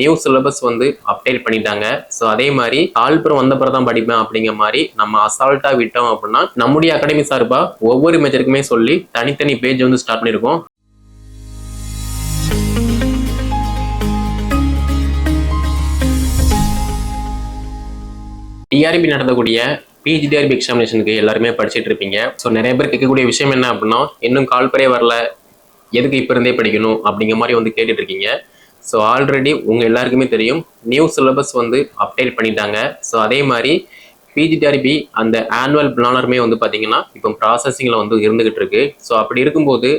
New syllabus வந்து update பண்ணிட்டாங்க. So அதே மாதிரி கால்புறம் வந்த பிறகு தான் படிப்பேன் அப்படிங்கிற மாதிரி நம்ம அசால்ட்டா விட்டோம் அப்படின்னா நம்முடைய அகாடமி சார்பா ஒவ்வொரு மேஜருக்குமே சொல்லி தனித்தனி பேஜ் வந்து ஸ்டார்ட் பண்ணியிருக்கோம் டிஆர்பி நடத்தக்கூடிய பிஜிடிஆர்பி எக்ஸாமினேஷனுக்கு எல்லாருமே படிச்சுட்டு இருப்பீங்க. ஸோ நிறைய பேர் கேட்கக்கூடிய விஷயம் என்ன அப்படின்னா இன்னும் கால்பரே வரல. எதுக்கு இப்போ இருந்தே படிக்கணும் அப்படிங்கிற மாதிரி வந்து கேட்டுட்டு இருக்கீங்க. ஸோ ஆல்ரெடி உங்கள் எல்லாருக்குமே தெரியும் நியூ சிலபஸ் வந்து அப்டேட் பண்ணிட்டாங்க. ஸோ அதே மாதிரி பிஜிடிஆர்பி அந்த ஆனுவல் பிளானருமே வந்து பார்த்தீங்கன்னா இப்போ ப்ராசஸிங்கில் வந்து இருந்துகிட்டு இருக்கு. ஸோ அப்படி இருக்கும்போது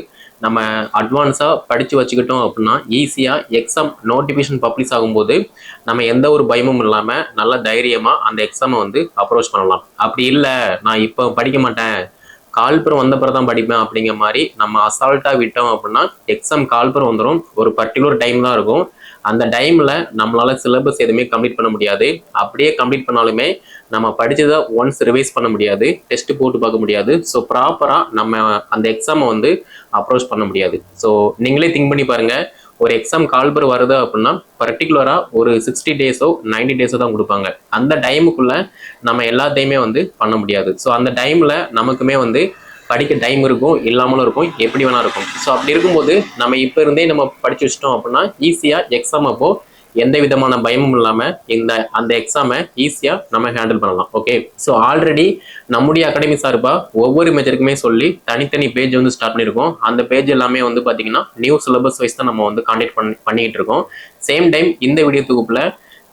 நம்ம அட்வான்ஸாக படித்து வச்சுக்கிட்டோம் அப்படின்னா ஈஸியாக எக்ஸாம் நோட்டிஃபிகேஷன் பப்ளிஷ் ஆகும்போது நம்ம எந்த ஒரு பயமும் இல்லாமல் நல்ல தைரியமாக அந்த எக்ஸாமை வந்து அப்ரோச் பண்ணலாம். அப்படி இல்லை நான் இப்போ படிக்க மாட்டேன். கால்புறம் வந்த தான் படிப்பேன் அப்படிங்கிற மாதிரி நம்ம அசால்ட்டாக விட்டோம் அப்படின்னா எக்ஸாம் கால்புறம் வந்துடும் ஒரு பர்டிகுலர் டைம் தான் இருக்கும். அந்த டைமில் நம்மளால் சிலபஸ் எதுவுமே கம்ப்ளீட் பண்ண முடியாது. அப்படியே கம்ப்ளீட் பண்ணாலுமே நம்ம படித்ததை ஒன்ஸ் ரிவைஸ் பண்ண முடியாது. டெஸ்ட் போட்டு பார்க்க முடியாது. ஸோ ப்ராப்பராக நம்ம அந்த எக்ஸாமை வந்து அப்ரோச் பண்ண முடியாது. ஸோ நீங்களே திங்க் பண்ணி பாருங்கள் ஒரு எக்ஸாம் கால்பர் வருது அப்படின்னா பர்டிகுலராக ஒரு சிக்ஸ்டி டேஸோ 90 டேஸோ தான் கொடுப்பாங்க. அந்த டைமுக்குள்ள நம்ம எல்லாத்தையுமே வந்து பண்ண முடியாது. ஸோ அந்த டைமில் நமக்குமே வந்து படிக்க டைம் இருக்கும் இல்லாமலும் இருக்கும் எப்படி வேணா இருக்கும். ஸோ அப்படி இருக்கும்போது நம்ம இப்போ இருந்தே நம்ம படிச்சு வச்சிட்டோம் அப்படின்னா ஈஸியாக எக்ஸாம் அப்போ எந்த விதமான பயமும் இல்லாமல் இந்த அந்த எக்ஸாமை ஈஸியாக நம்ம ஹேண்டில் பண்ணலாம். ஓகே ஸோ ஆல்ரெடி நம்முடைய அகாடமி சார்பாக ஒவ்வொரு மெஜருக்குமே சொல்லி தனித்தனி பேஜ் வந்து ஸ்டார்ட் பண்ணியிருக்கோம். அந்த பேஜ் எல்லாமே வந்து பார்த்தீங்கன்னா நியூ சிலபஸ் வைஸ் தான் நம்ம வந்து கான்டெக்ட் பண்ணி பண்ணிக்கிட்டு இருக்கோம். சேம் டைம் இந்த வீடியோ தொகுப்பில்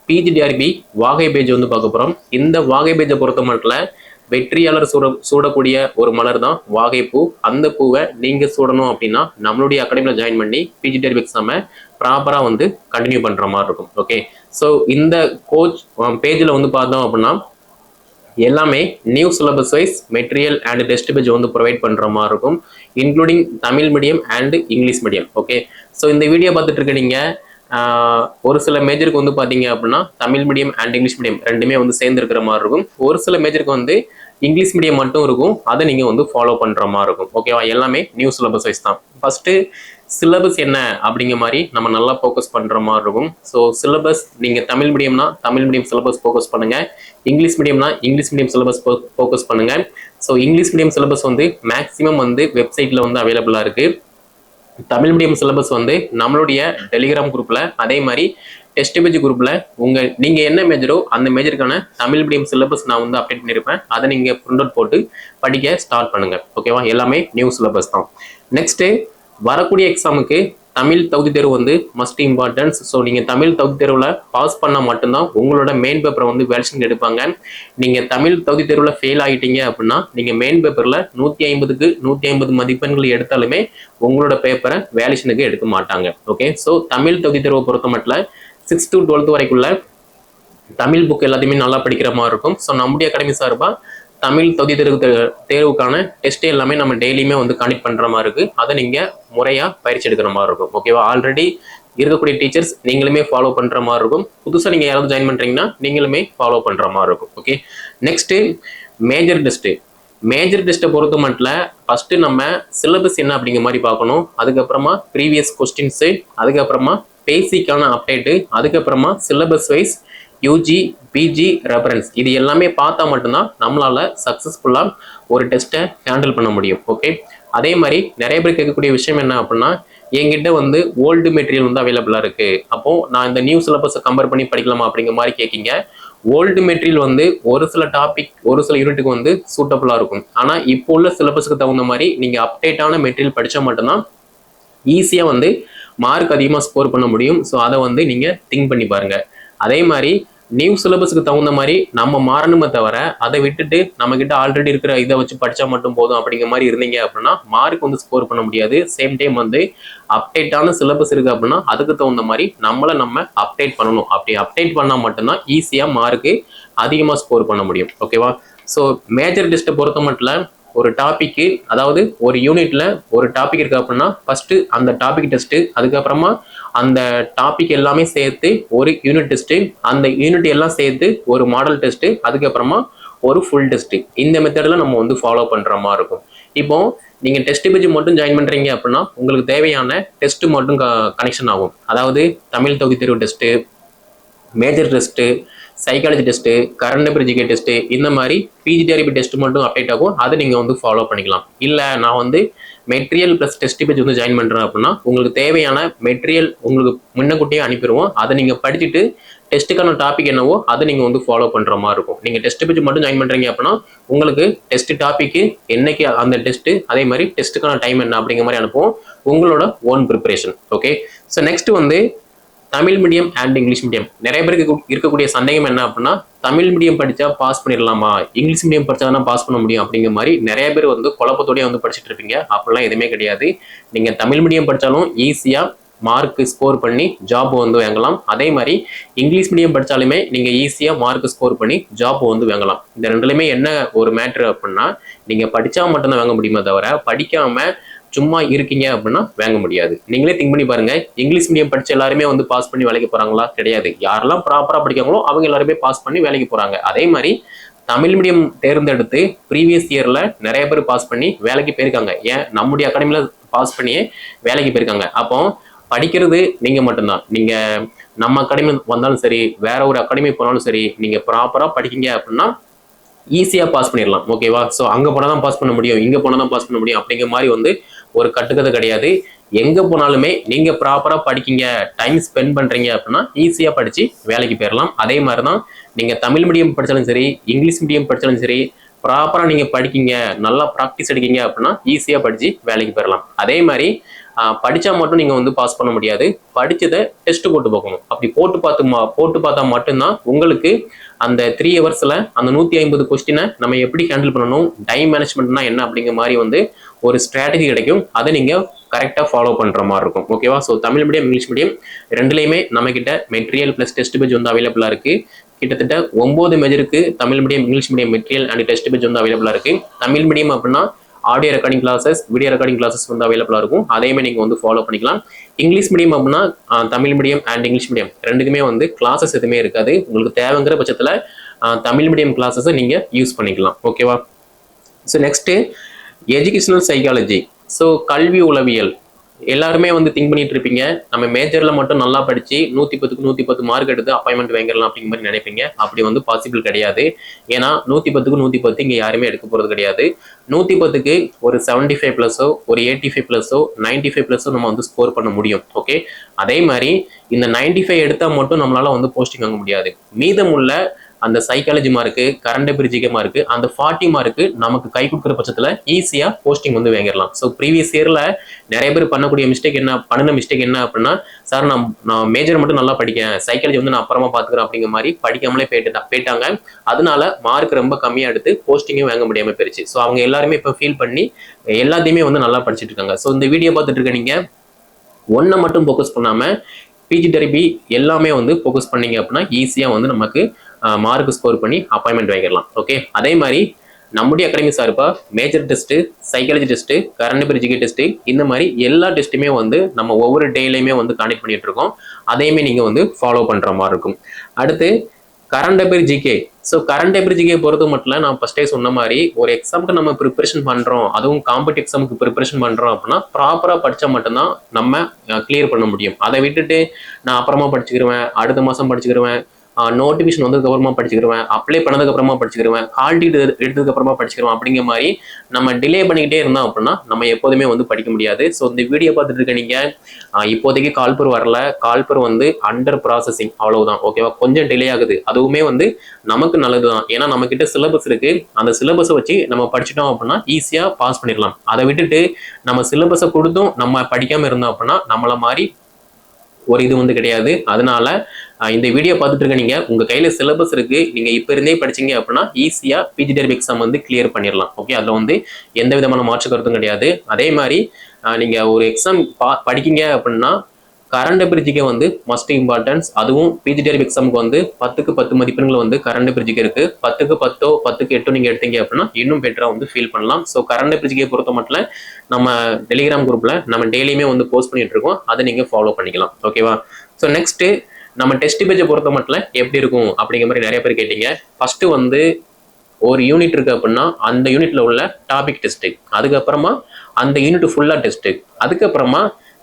பிஜிடிஆர்பி வாகை பேஜ் வந்து பார்க்க போகிறோம் இந்த வாகை பேஜை பொறுத்த மட்டும் வெற்றியாளர் சூட சூடக்கூடிய ஒரு மலர் தான் வாகைப்பூ. அந்த பூவை நீங்கள் சூடணும் அப்படின்னா நம்மளுடைய அகாடமியில் ஜாயின் பண்ணி பிஜிடிஆர்பி எக்ஸாமை ப்ராப்பராக வந்து கண்டினியூ பண்ணுற மாதிரி இருக்கும். ஓகே ஸோ இந்த கோச் பேஜில் வந்து பார்த்தோம் அப்படின்னா எல்லாமே new syllabus wise material and test page வந்து ப்ரொவைட் பண்ணுற மாதிரி இருக்கும். Including Tamil medium and English medium okay so இந்த வீடியோ பார்த்துட்டு இருக்க நீங்கள் ஒரு சில மேஜருக்கு வந்து பார்த்தீங்க அப்படின்னா Tamil medium and English medium ரெண்டுமே வந்து சேர்ந்துருக்கிற மாதிரி இருக்கும். ஒரு சில மேஜருக்கு வந்து இங்கிலீஷ் மீடியம் மட்டும் இருக்கும். அதை நீங்கள் வந்து ஃபாலோ பண்ணுற மாதிரி இருக்கும். ஓகேவா எல்லாமே நியூ சிலபஸ் வைஸ் தான். ஃபஸ்ட்டு சிலபஸ் என்ன அப்படிங்கிற மாதிரி நம்ம நல்லா ஃபோக்கஸ் பண்ணுற மாதிரி இருக்கும். ஸோ சிலபஸ் நீங்கள் தமிழ் மீடியம்னா தமிழ் மீடியம் சிலபஸ் ஃபோக்கஸ் பண்ணுங்கள் இங்கிலீஷ் மீடியம்னா இங்கிலீஷ் மீடியம் சிலபஸ் ஃபோக்கஸ் பண்ணுங்கள் ஸோ இங்கிலீஷ் மீடியம் சிலபஸ் வந்து மேக்ஸிமம் வந்து வெப்சைட்டில் வந்து அவைலபிளாக இருக்குது தமிழ் மீடியம் சிலபஸ் வந்து நம்மளுடைய டெலிகிராம் குரூப்பில் அதே மாதிரி டெஸ்ட் பேஜ் குரூப்ல உங்க நீங்க என்ன மேஜரோ அந்த மேஜருக்கான தமிழ் மீடியம் சிலபஸ் நான் வந்து அப்டேட் பண்ணியிருப்பேன் அதை நீங்க பிரிண்ட் அவுட் போட்டு படிக்க ஸ்டார்ட் பண்ணுங்க. ஓகேவா எல்லாமே நியூ சிலபஸ் தான். நெக்ஸ்ட் வரக்கூடிய எக்ஸாமுக்கு தமிழ் தகுதி தேர்வு வந்து மஸ்ட் இம்பார்ட்டன்ஸ் ஸோ நீங்கள் தமிழ் தகுதி தேர்வில் பாஸ் பண்ணால் மட்டும்தான் உங்களோட மெயின் பேப்பரை வந்து வேல்யூஷன் எடுப்பாங்க. நீங்கள் தமிழ் தகுதி தேர்வில் ஃபெயில் ஆகிட்டீங்க அப்படின்னா நீங்கள் மெயின் பேப்பரில் நூற்றி ஐம்பதுக்கு நூற்றி ஐம்பது மதிப்பெண்கள் எடுத்தாலுமே உங்களோட பேப்பரை வேல்யூஷனுக்கு எடுக்க மாட்டாங்க. ஓகே ஸோ தமிழ் தகுதி தேர்வை பொறுத்த மட்டும் சிக்ஸ் டு டுவெல்த் வரைக்குள்ள தமிழ் புக் எல்லாத்தையுமே நல்லா படிக்கிற மாதிரி இருக்கும். ஸோ நம்முடைய அகாடமி சார்பாக தமிழ் தொகுதி தேர்வு தே- தேர்வுக்கான டெஸ்ட் எல்லாமே நம்ம டெய்லியுமே வந்து கனெக்ட் பண்ணுற மாதிரி இருக்குது அதை நீங்கள் முறையாக பயிற்சி எடுக்கிற மாதிரி இருக்கும். ஓகேவா ஆல்ரெடி இருக்கக்கூடிய டீச்சர்ஸ் நீங்களுமே ஃபாலோ பண்ணுற மாதிரி இருக்கும். புதுசாக நீங்கள் யாராவது ஜாயின் பண்ணுறீங்கன்னா நீங்களுமே ஃபாலோ பண்ணுற மாதிரி இருக்கும். Okay next major test major டெஸ்ட்டை பொறுத்த மட்டும் ஃபஸ்ட்டு நம்ம சிலபஸ் என்ன அப்படிங்கிற மாதிரி பார்க்கணும். அதுக்கப்புறமா ப்ரீவியஸ் கொஸ்டின்ஸு அதுக்கப்புறமா பேசிக்கான அப்டேட்டு அதுக்கப்புறமா syllabus wise UG PG reference இது எல்லாமே பார்த்தா மட்டும்தான் நம்மளால் சக்ஸஸ்ஃபுல்லாக ஒரு டெஸ்ட்டை ஹேண்டில் பண்ண முடியும் ஓகே அதே மாதிரி நிறைய பேர் கேட்கக்கூடிய விஷயம் என்ன அப்படின்னா என்கிட்ட வந்து ஓல்டு மெட்டீரியல் வந்து அவைலபிளாக இருக்குது அப்போது நான் இந்த நியூ சிலபஸை கம்பேர் பண்ணி படிக்கலாமா அப்படிங்கிற மாதிரி கேட்கிங்க. ஓல்டு மெட்டீரியல் வந்து ஒரு சில டாபிக் ஒரு சில யூனிட்டுக்கு வந்து சூட்டபுளாக இருக்கும். ஆனால் இப்போ உள்ள சிலபஸுக்கு தகுந்த மாதிரி நீங்கள் அப்டேட்டான மெட்டீரியல் படித்தா மட்டும்தான் ஈஸியாக வந்து மார்க் அதிகமாக ஸ்கோர் பண்ண முடியும். ஸோ அதை வந்து நீங்கள் திங்க் பண்ணி பாருங்க. அதே மாதிரி நியூ சிலபஸ்க்கு தகுந்த மாதிரி நம்ம மாறணுமே தவிர அதை விட்டுட்டு நம்ம கிட்ட ஆல்ரெடி இருக்கிற இதை வச்சு படித்தா மட்டும் போதும் அப்படிங்கிற மாதிரி இருந்தீங்க அப்படின்னா மார்க் வந்து ஸ்கோர் பண்ண முடியாது. சேம் டைம் வந்து அப்டேட்டான சிலபஸ் இருக்கு அப்படின்னா அதுக்கு தகுந்த மாதிரி நம்மளை நம்ம அப்டேட் பண்ணணும். அப்படி அப்டேட் பண்ணால் மட்டும்தான் ஈஸியாக மார்க்கு அதிகமாக ஸ்கோர் பண்ண முடியும். ஓகேவா ஸோ மேஜர் டெஸ்ட்டை பொறுத்த மட்டும் ஒரு டாப்பிக்கு அதாவது ஒரு யூனிட்ல ஒரு டாபிக் இருக்கு அப்படின்னா ஃபர்ஸ்ட் அந்த டாபிக் டெஸ்ட் அதுக்கப்புறமா அந்த டாபிக் எல்லாமே சேர்த்து ஒரு யூனிட் டெஸ்ட் அந்த யூனிட் எல்லாம் சேர்த்து ஒரு மாடல் டெஸ்ட் அதுக்கப்புறமா ஒரு ஃபுல் டெஸ்ட் இந்த மெத்தடில் நம்ம வந்து ஃபாலோ பண்ணுற மாதிரி இருக்கும். இப்போ நீங்க டெஸ்ட் பேஜ் மட்டும் ஜாயின் பண்றீங்க அப்படின்னா உங்களுக்கு தேவையான டெஸ்ட் மட்டும் கனெக்ஷன் ஆகும். அதாவது தமிழ் தொகுதி தேர்வு test major test psychology test current பிரிஜிகே test இந்த மாதிரி பிஜிடிஆர்பி டெஸ்ட் மட்டும் அப்டேட் ஆகும். அதை நீங்கள் வந்து ஃபாலோ பண்ணிக்கலாம். இல்லை நான் வந்து மெட்டீரியல் ப்ளஸ் டெஸ்ட் பேஜ் வந்து ஜாயின் பண்ணுறேன் அப்படின்னா உங்களுக்கு தேவையான மெட்டீரியல் உங்களுக்கு முன்னக்கூட்டியே அனுப்பிடுவோம். அதை நீங்கள் படிச்சுட்டு டெஸ்ட்டுக்கான டாபிக் என்னவோ அதை நீங்கள் வந்து ஃபாலோ பண்ணுற மாதிரி இருக்கும். நீங்கள் டெஸ்ட் பேஜ் மட்டும் ஜாயின் பண்ணுறீங்க அப்படின்னா உங்களுக்கு டெஸ்ட் டாபிக்கு என்னைக்கு அந்த டெஸ்ட்டு அதே மாதிரி டெஸ்ட்டுக்கான டைம் என்ன அப்படிங்கிற மாதிரி அனுப்புவோம். உங்களோட own preparation okay so next வந்து Tamil medium and English medium நிறைய பேருக்கு இருக்கக்கூடிய சந்தேகம் என்ன அப்படின்னா தமிழ் மீடியம் படித்தா பாஸ் பண்ணிடலாமா? இங்கிலீஷ் மீடியம் படித்தா தான் பாஸ் பண்ண முடியும் அப்படிங்கிற மாதிரி நிறைய பேர் வந்து குழப்பத்தோடய வந்து படிச்சுட்டு இருப்பீங்க. அப்படிலாம் எதுவுமே கிடையாது. நீங்கள் தமிழ் மீடியம் படித்தாலும் ஈஸியாக மார்க் ஸ்கோர் பண்ணி ஜாப் வந்து வாங்கலாம். அதே மாதிரி இங்கிலீஷ் மீடியம் படித்தாலுமே நீங்கள் ஈஸியாக மார்க் ஸ்கோர் பண்ணி ஜாப் வந்து வாங்கலாம். இந்த ரெண்டுலையுமே என்ன ஒரு மேட்ரு அப்படின்னா நீங்கள் படித்தா மட்டும்தான் வாங்க முடியுமே தவிர படிக்காமல் சும்மா இருக்கீங்க அப்படின்னா வாங்க முடியாது. நீங்களே திங்க் பண்ணி பாருங்க. இங்கிலீஷ் மீடியம் படிச்ச எல்லாருமே வந்து பாஸ் பண்ணி வேலைக்கு போறாங்களா? கிடையாது. யாரெல்லாம் ப்ராப்பரா படிக்காங்களோ அவங்க எல்லாருமே பாஸ் பண்ணி வேலைக்கு போறாங்க. அதே மாதிரி தமிழ் மீடியம் தேர்ந்தெடுத்து ப்ரீவியஸ் இயர்ல நிறைய பேர் பாஸ் பண்ணி வேலைக்கு போயிருக்காங்க. ஏன்? நம்முடைய அகாடமியில பாஸ் பண்ணியே வேலைக்கு போயிருக்காங்க. அப்போ படிக்கிறது நீங்க மட்டும்தான். நீங்க நம்ம அகாடமி வந்தாலும் சரி வேற ஒரு அகாடமி போனாலும் சரி நீங்க ப்ராப்பரா படிக்கீங்க அப்படின்னா ஈஸியாக பாஸ் பண்ணிடலாம். ஓகேவா ஸோ அங்கே போனால் தான் பாஸ் பண்ண முடியும் இங்கே போனால் தான் பாஸ் பண்ண முடியும் அப்படிங்கிற மாதிரி வந்து ஒரு கட்டுக்கதை கிடையாது. எங்கே போனாலுமே நீங்கள் ப்ராப்பராக படிக்கீங்க டைம் ஸ்பெண்ட் பண்ணுறீங்க அப்படின்னா ஈஸியாக படித்து வேலைக்கு போயிடலாம் அதே மாதிரி தான் நீங்கள் தமிழ் மீடியம் படித்தாலும் சரி இங்கிலீஷ் மீடியம் படித்தாலும் சரி ப்ராப்பராக நீங்கள் படிக்கீங்க நல்லா ப்ராக்டிஸ் எடுக்கீங்க அப்படின்னா ஈஸியாக படித்து வேலைக்கு போயிடலாம் அதே மாதிரி படித்தா மட்டும் நீங்கள் வந்து பாஸ் பண்ண முடியாது. படித்ததை டெஸ்ட் போட்டு பார்க்கணும். அப்படி போட்டு பார்த்து மா- போட்டு பார்த்தா மட்டும்தான் உங்களுக்கு அந்த த்ரீ ஹவர்ஸில் அந்த நூற்றி ஐம்பது கொஸ்டினை நம்ம எப்படி ஹேண்டில் பண்ணணும் டைம் மேனேஜ்மெண்ட்னா என்ன அப்படிங்கிற மாதிரி வந்து ஒரு ஸ்ட்ராட்டஜி கிடைக்கும். அதை நீங்கள் கரெக்டாக ஃபாலோ பண்ணுற மாதிரி இருக்கும். ஓகேவா so Tamil medium English medium ரெண்டுலேயுமே நம்மக்கிட்ட மெட்டீரியல் ப்ளஸ் டெஸ்ட் பேஜ் வந்து அவைலபிளாக இருக்குது கிட்டத்தட்ட ஒம்பது மெஜருக்கு Tamil medium English medium material and test page வந்து அவைலபிளாக இருக்குது தமிழ் மீடியம் அப்படின்னா audio recording classes video recording classes வந்து அவைலபிளாக இருக்கும். அதையுமே நீங்கள் வந்து ஃபாலோ பண்ணிக்கலாம். இங்கிலீஷ் மீடியம் அப்படின்னா Tamil medium and English medium ரெண்டுக்குமே வந்து கிளாஸஸ் எதுவுமே இருக்காது. உங்களுக்கு தேவைங்கிற பட்சத்தில் தமிழ் மீடியம் கிளாஸஸை நீங்கள் யூஸ் பண்ணிக்கலாம். ஓகேவா so next educational psychology so கல்வி உளவியல். எல்லாருமே வந்து திங்க் பண்ணிட்டு இருப்பீங்க நம்ம மேஜரில் மட்டும் நல்லா படித்து நூற்றி பத்துக்கு நூற்றி பத்து மார்க் எடுத்து அப்பாயின்மெண்ட் வாங்கிடலாம் அப்படிங்கிற மாதிரி நினைப்பீங்க. அப்படி வந்து பாசிபிள் கிடையாது. ஏன்னா நூற்றி பத்துக்கு நூற்றி பத்து இங்கே யாருமே எடுக்க போகிறது கிடையாது. நூற்றி பத்துக்கு ஒரு செவன்டி ஃபைவ் ப்ளஸோ ஒரு எயிட்டி ஃபைவ் பிளஸோ நைன்ட்டி ஃபைவ் ப்ளஸோ நம்ம வந்து ஸ்கோர் பண்ண முடியும். ஓகே அதே மாதிரி இந்த நைன்டி ஃபைவ் எடுத்தால் மட்டும் நம்மளால வந்து போஸ்டிங் வாங்க முடியாது. மீதமுள்ள அந்த சைக்காலஜி மார்க்கு கரண்ட் பிரிஜிக்க மார்க்கு அந்த ஃபார்ட்டி மார்க்கு நமக்கு கை கொடுக்குற பட்சத்தில் ஈஸியாக போஸ்டிங் வந்து வாங்கிடலாம். ஸோ ப்ரீவியஸ் இயரில் நிறைய பேர் பண்ணக்கூடிய மிஸ்டேக் என்ன பண்ணின மிஸ்டேக் என்ன அப்படின்னா சார் நான் நான் மேஜர் மட்டும் நல்லா படிக்கேன் சைக்காலஜி வந்து நான் அப்புறமா பார்த்துக்கிறேன் அப்படிங்கிற மாதிரி படிக்காமலே போயிட்டு போயிட்டாங்க. அதனால மார்க் ரொம்ப கம்மியாக எடுத்து போஸ்டிங்கும் வாங்க முடியாமல் போயிருச்சு. ஸோ அவங்க எல்லாருமே இப்போ ஃபீல் பண்ணி எல்லாத்தையுமே வந்து நல்லா படிச்சிட்டு இருக்காங்க. ஸோ இந்த வீடியோ பார்த்துட்டு இருக்க நீங்கள் ஒன்றை மட்டும் ஃபோக்கஸ் பண்ணாமல் பிஜி தெரபி எல்லாமே வந்து ஃபோக்கஸ் பண்ணீங்க அப்படின்னா ஈஸியாக வந்து நமக்கு மார்க் ஸ்கோர் பண்ணி அப்பாயின்மெண்ட் வாங்கிடலாம். ஓகே அதே மாதிரி நம்முடைய அகாடமி சார்பாக major test psychology test current பிரிஜிகே test இந்த மாதிரி எல்லா டெஸ்ட்டுமே வந்து நம்ம ஒவ்வொரு டேலையுமே வந்து காண்டக்ட் பண்ணிட்டு இருக்கோம். அதையுமே நீங்கள் வந்து ஃபாலோ பண்ணுற மாதிரி இருக்கும். அடுத்து current affair GK so current affair GK பொறுத்த மட்டும் நான் ஃபஸ்ட்டே சொன்ன மாதிரி ஒரு எக்ஸாமுக்கு நம்ம ப்ரிப்பரேஷன் பண்ணுறோம் அதுவும் காம்படிட்டிவ் எக்ஸாமுக்கு ப்ரிப்பரேஷன் பண்ணுறோம் அப்படின்னா ப்ராப்பராக படித்தா மட்டும்தான் நம்ம கிளியர் பண்ண முடியும். அதை விட்டுட்டு நான் அப்புறமா படிச்சுக்கிருவேன் அடுத்த மாதம் படிச்சுக்கிருவேன் நோட்டிஃபிகேஷன் வந்ததுக்கு அப்புறமா படிச்சுக்கிருவேன் அப்ளை பண்ணதுக்கு அப்புறமா படிச்சுக்கிருவேன் கால் எடுத்ததுக்கப்புறமா எடுத்ததுக்கு அப்புறமா அப்படிங்கிற மாதிரி நம்ம டிலே பண்ணிக்கிட்டே இருந்தோம் அப்படின்னா நம்ம எப்போதுமே வந்து படிக்க முடியாது. ஸோ இந்த வீடியோ பார்த்துட்டு இருக்க நீங்க இப்போதைக்கு கால்பூர் வரல கால்பூர் வந்து அண்டர் ப்ராசஸிங் அவ்வளவுதான் ஓகேவா கொஞ்சம் டிலே ஆகுது. அதுவுமே வந்து நமக்கு நல்லது தான் ஏன்னா நம்ம கிட்ட சிலபஸ் இருக்கு. அந்த சிலபஸை வச்சு நம்ம படிச்சிட்டோம் அப்படின்னா ஈஸியா பாஸ் பண்ணிடலாம் அதை விட்டுட்டு நம்ம சிலபஸை கொடுத்தும் நம்ம படிக்காம இருந்தோம் அப்படின்னா நம்மள மாதிரி ஒரு இது வந்து கிடையாது. அதனால இந்த வீடியோ பார்த்துட்டு இருக்க நீங்க உங்க கையில சிலபஸ் இருக்கு. நீங்க இப்ப இருந்தே படிச்சீங்க அப்படின்னா ஈஸியா பிஜி எக்ஸாம் வந்து கிளியர் பண்ணிடலாம் ஓகே அதுல வந்து எந்த விதமான மாற்று கருத்தும் கிடையாது. அதே மாதிரி நீங்கள் நீங்க ஒரு எக்ஸாம் படிக்கீங்க அப்படின்னா கரண்ட் பிரிட்ஜுக்கே வந்து மஸ்ட் இம்பார்ட்டன்ஸ் அதுவும் பிஜி எக்ஸாமுக்கு வந்து பத்துக்கு பத்து மதிப்பெண்கள் வந்து கரண்ட் பிரிட்ஜுக்கு இருக்கு. பத்துக்கு பத்தோ பத்துக்கு எட்டோ நீங்க எடுத்தீங்க அப்படின்னா இன்னும் பெட்டரா வந்து ஃபீல் பண்ணலாம். ஸோ கரண்ட் பிரிட்ஜுக்கே பொறுத்த மட்டும் நம்ம டெலிகிராம் குரூப்ல நம்ம டெய்லியுமே வந்து போஸ்ட் பண்ணிட்டு இருக்கோம். அதை நீங்க ஃபாலோ பண்ணிக்கலாம். ஓகேவா ஸோ நெக்ஸ்ட் நம்ம டெஸ்ட் பேஜை பொறுத்த மட்டும் எப்படி இருக்கும் அப்படிங்கிற மாதிரி நிறைய பேர் கேட்டீங்க. ஃபர்ஸ்ட் வந்து ஒரு யூனிட் இருக்கு அப்படின்னா அந்த யூனிட்ல உள்ள டாபிக் டெஸ்ட் அதுக்கப்புறமா அந்த யூனிட் ஃபுல்லா டெஸ்ட் அதுக்கப்புறமா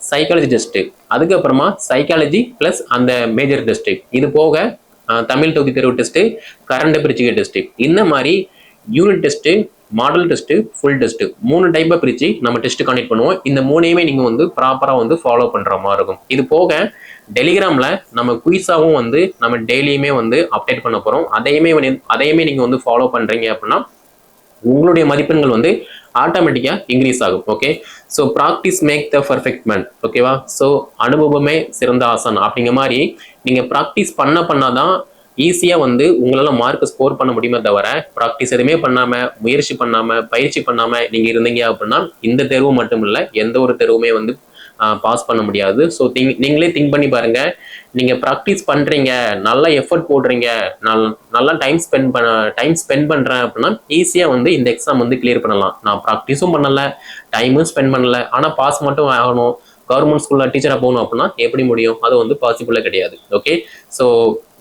சைக்காலஜி டெஸ்ட்டு அதுக்கப்புறமா சைக்காலஜி ப்ளஸ் அந்த மேஜர் டெஸ்ட்டு இது போக தமிழ் தொகுதி தேர்வு டெஸ்ட்டு கரண்ட் பிரிச்சுக்க டெஸ்ட்டு இந்த மாதிரி unit test model test full test மூணு டைப்பாக பிரித்து நம்ம டெஸ்ட்டு கண்டக்ட் பண்ணுவோம். இந்த மூணையுமே நீங்கள் வந்து ப்ராப்பராக வந்து ஃபாலோ பண்ணுற மாதிரி இருக்கும். இது போக டெலிகிராமில் நம்ம குயிஸாகவும் வந்து நம்ம டெய்லியுமே வந்து அப்டேட் பண்ண போகிறோம் அதையுமே வந்து- அதையுமே நீங்கள் வந்து ஃபாலோ பண்ணுறீங்க அப்படின்னா உங்களுடைய மதிப்பெண்கள் வந்து ஆட்டோமேட்டிக்காக இன்க்ரீஸ் ஆகும் okay so practice make the perfect man ஓகேவா ஸோ அனுபவமே சிறந்த ஆசன் அப்படிங்கிற மாதிரி நீங்கள் ப்ராக்டிஸ் பண்ண பண்ணாதான் ஈஸியாக வந்து உங்களால் மார்க் ஸ்கோர் பண்ண முடியுமே தவிர ப்ராக்டிஸ் எதுவுமே பண்ணாமல் முயற்சி பண்ணாமல் பயிற்சி பண்ணாமல் நீங்கள் இருந்தீங்க அப்படின்னா இந்த தேர்வு மட்டும் இல்லை எந்த ஒரு தேர்வுமே வந்து பாஸ் பண்ண முடியாது. ஸோ திங் நீங்களே திங்க் பண்ணி பாருங்க. நீங்கள் ப்ராக்டிஸ் பண்ணுறீங்க நல்லா எஃபர்ட் போடுறீங்க நல் நல்லா டைம் ஸ்பெண்ட் பண்ண டைம் ஸ்பெண்ட் பண்ணுறேன் அப்படின்னா ஈஸியாக வந்து இந்த எக்ஸாம் வந்து கிளியர் பண்ணலாம். நான் ப்ராக்டிஸும் பண்ணலை டைமும் ஸ்பெண்ட் பண்ணலை. ஆனால் பாஸ் மட்டும் ஆகணும். கவர்மெண்ட் ஸ்கூலில் டீச்சராக போகணும் அப்படின்னா எப்படி முடியும்? அது வந்து பாசிபிளாக கிடையாது. ஓகே ஸோ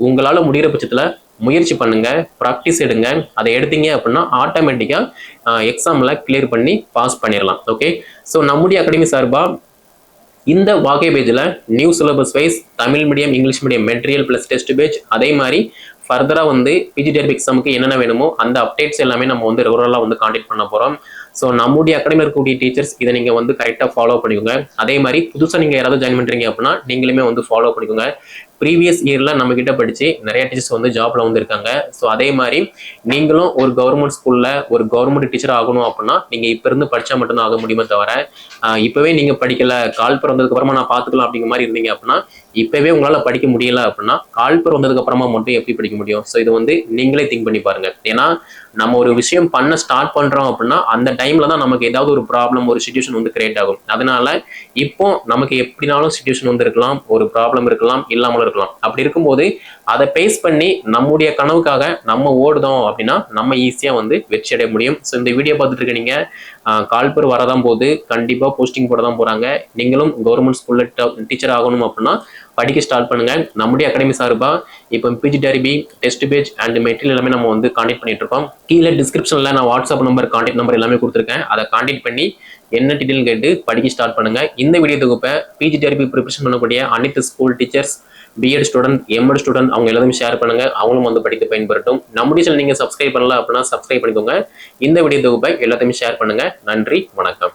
உங்களால் முடிகிற பட்சத்தில் முயற்சி பண்ணுங்க ப்ராக்டிஸ் எடுங்க. அதை எடுத்தீங்க அப்படின்னா ஆட்டோமேட்டிக்காக எக்ஸாமில் கிளியர் பண்ணி பாஸ் பண்ணிடலாம் ஓகே ஸோ நம்முடைய அகாடமி சார்பாக இந்த வாகை பேஜில் new syllabus wise Tamil medium English medium material plus test page அதே மாதிரி ஃபர்தராக வந்து பிஜிடிஆர்பி எக்ஸாமுக்கு என்னென்ன வேணுமோ அந்த அப்டேட்ஸ் எல்லாமே நம்ம வந்து ரெகுலராக வந்து காண்டாக்ட் பண்ண போகிறோம் ஸோ நம்முடைய அகாடமியில் இருக்கக்கூடிய டீச்சர்ஸ் இதை நீங்கள் வந்து கரெக்டாக ஃபாலோ பண்ணிக்கோங்க. அதே மாதிரி புதுசாக நீங்கள் யாராவது ஜாயின் பண்ணுறீங்க அப்படின்னா நீங்களுமே வந்து ஃபாலோ பண்ணிக்கோங்க. ப்ரீவியஸ் இயரில் நம்ம கிட்ட படித்து நிறைய டீச்சர்ஸ் வந்து ஜாப்ல வந்து இருக்காங்க ஸோ அதே மாதிரி நீங்களும் ஒரு கவர்மெண்ட் ஸ்கூலில் ஒரு கவர்மெண்ட் டீச்சர் ஆகணும் அப்படின்னா நீங்கள் இப்போ இருந்து படித்தா மட்டும்தான் ஆக முடியுமே தவிர இப்போவே நீங்கள் படிக்கல கால் பிறந்ததுக்கு அப்புறமா நான் பார்த்துக்கலாம் அப்படிங்கிற மாதிரி இருந்தீங்க அப்படின்னா இப்போவே உங்களால் படிக்க முடியல அப்படின்னா கால் பிறந்ததுக்கு அப்புறமா மட்டும் எப்படி படிக்க முடியும்? ஸோ இது வந்து நீங்களே திங்க் பண்ணி பாருங்க. ஏன்னா நம்ம ஒரு விஷயம் பண்ண ஸ்டார்ட் பண்றோம் அப்படின்னா அந்த டைம்ல தான் நமக்கு ஏதாவது ஒரு ப்ராப்ளம் ஒரு சுச்சுவேஷன் வந்து கிரியேட் ஆகும். அதனால இப்போ நமக்கு எப்படினாலும் சுச்சுவேஷன் வந்து இருக்கலாம் ஒரு ப்ராப்ளம் இருக்கலாம் இல்லாமல் இருக்கலாம் அப்படி இருக்கும்போது அதை பேஸ் பண்ணி நம்முடைய கனவுக்காக நம்ம ஓடுதோம் அப்படின்னா நம்ம ஈஸியாக வந்து வெற்றி அடைய முடியும். ஸோ இந்த வீடியோ பார்த்துட்டு இருக்க நீங்கள் கால்பர் வரதான் போது கண்டிப்பாக போஸ்டிங் போட தான் போறாங்க. நீங்களும் கவர்மெண்ட் ஸ்கூலில் டீச்சர் ஆகணும் அப்படின்னா படிக்க ஸ்டார்ட் பண்ணுங்க. நம்முடைய அகாடமி சார்பாக இப்போ PG TRB test page and material எல்லாமே நம்ம வந்து கான்டெக்ட் பண்ணிட்டு இருக்கோம். கீழே டிஸ்கிரிப்ஷனில் நான் வாட்ஸ்அப் நம்பர் கான்டெக்ட் நம்பர் எல்லாமே கொடுத்துருக்கேன். அதை கான்டெக்ட் பண்ணி என்ன டீட்டெயில் கேட்டு படிக்க ஸ்டார்ட் பண்ணுங்க. இந்த வீடியோ தொகுப்பை பிஜி டெரிபி ப்ரிப்பரேஷன் பண்ணக்கூடிய அனைத்து school teachers BEd student MEd student அவங்க எல்லாத்தையும் ஷேர் பண்ணுங்க. அவங்களும் வந்து படித்து பயன்பெறட்டும். நம்முடைய சேனல் நீங்க சப்ஸ்கிரைப் பண்ணல அப்படின்னா சப்ஸ்கிரைப் பண்ணிக்கோங்க. இந்த வீடியோ தொகுப்பை எல்லாத்தையுமே ஷேர் பண்ணுங்க. நன்றி வணக்கம்.